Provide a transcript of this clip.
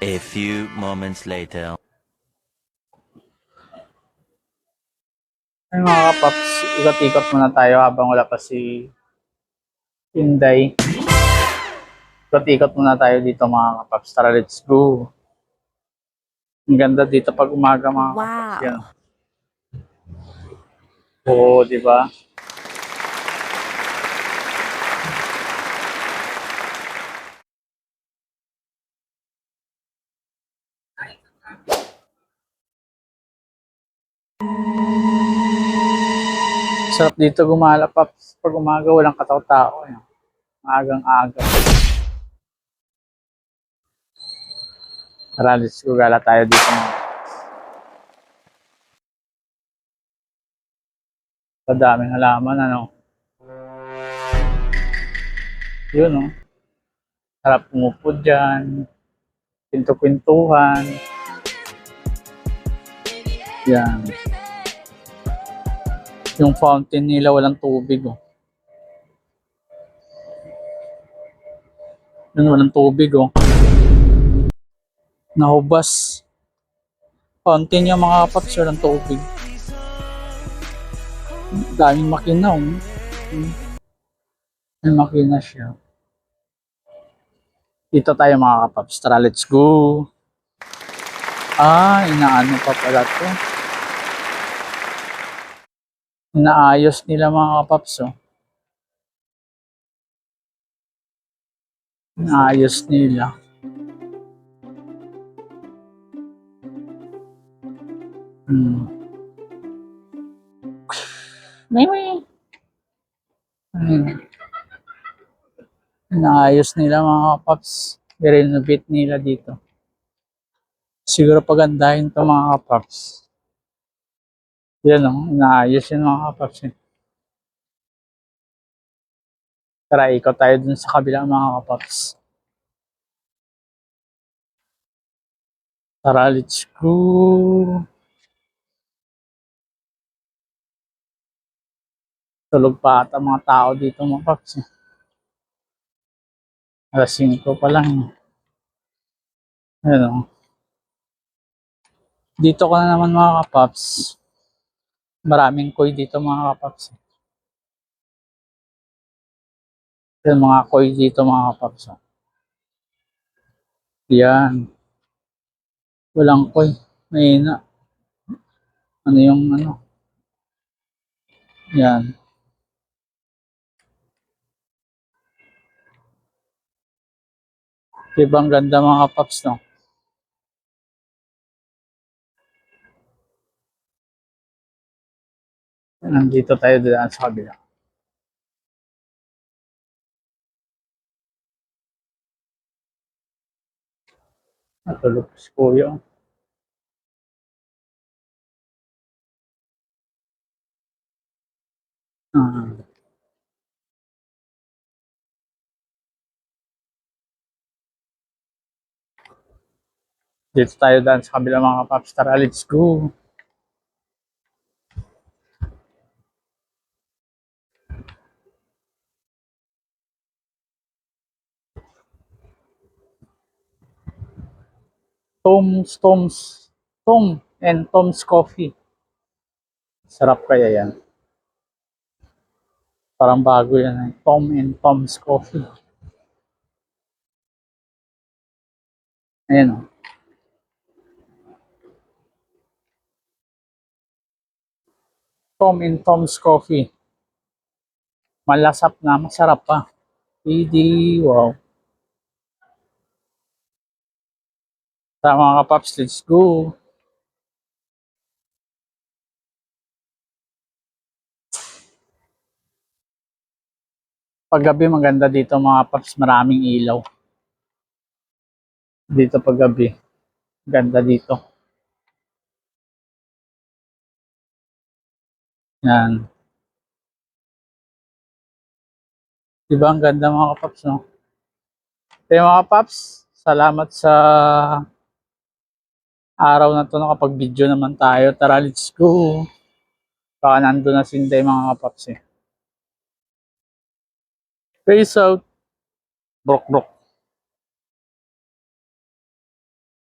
A few moments later. Ay mga kapaps, ikot-ikot muna tayo habang wala pa si Inday. Ikot-ikot muna tayo dito mga kapaps. Tara, let's go. Ang ganda dito pag umaga mga kapaps. Wow. Yan. Oo, di ba? Sarap dito gumala, Paps. Pag umaga, walang kataw-tao. Yan. Agang-aga. Tara, let's go. Gala tayo dito. mga Paps. Sa daming halaman, ano. Yun, no. Sarap pumupo dyan. Pinto-pintuhan. Yan. Yung fountain nila walang tubig, oh. Yun, walang tubig, oh. Nahubas. Fountain yung mga paps, walang tubig. Daming makina, oh. Hmm. May makina siya. Dito tayo mga kapaps. Tara, let's go. Ah, inaano pa pala to. Inaayos nila mga kapaps, oh. Inaayos nila. Hmm. May. Hmm. Inaayos nila mga kapaps. I-renovate nila dito. Siguro pagandahin to mga kapaps. Yan o, inaayos yun mga kapaps. eh. Tara, ikot tayo dun sa kabila mga kapaps. Tara, let's go. Tulog pa ata mga tao dito mga kapaps. eh. Alas 5 pa lang. Ayan o. Dito ka na naman mga kapaps. Maraming koi dito mga kapaps. Yan mga koi dito mga kapaps. oh. Yan. Walang koi. Mahina. Ano yung ano? Yan. Diba ganda mga kapaps no? Nandito tayo daan sa kabila. Natulog si Kuya. Ah. Dito tayo daan sa kabila mga kapaps. Tara, let's go. Tom's, Tom's, Tom and Tom's Coffee. Sarap kaya yan. Parang bago yan. eh. Tom and Tom's Coffee. Ayan o. Tom and Tom's Coffee. Malasap na, masarap pa. Hindi, wow. Tara mga kapaps, let's go. Paggabi maganda dito mga paps, maraming ilaw. Dito paggabi. Ganda dito. Yan. Diba ang ganda mga kapaps, no? Kaya mga kapaps, salamat sa araw na to nakapag-video naman tayo. Tara, let's go. Baka nandun na si Inday mga kapaps eh. Peace out. Brok brok.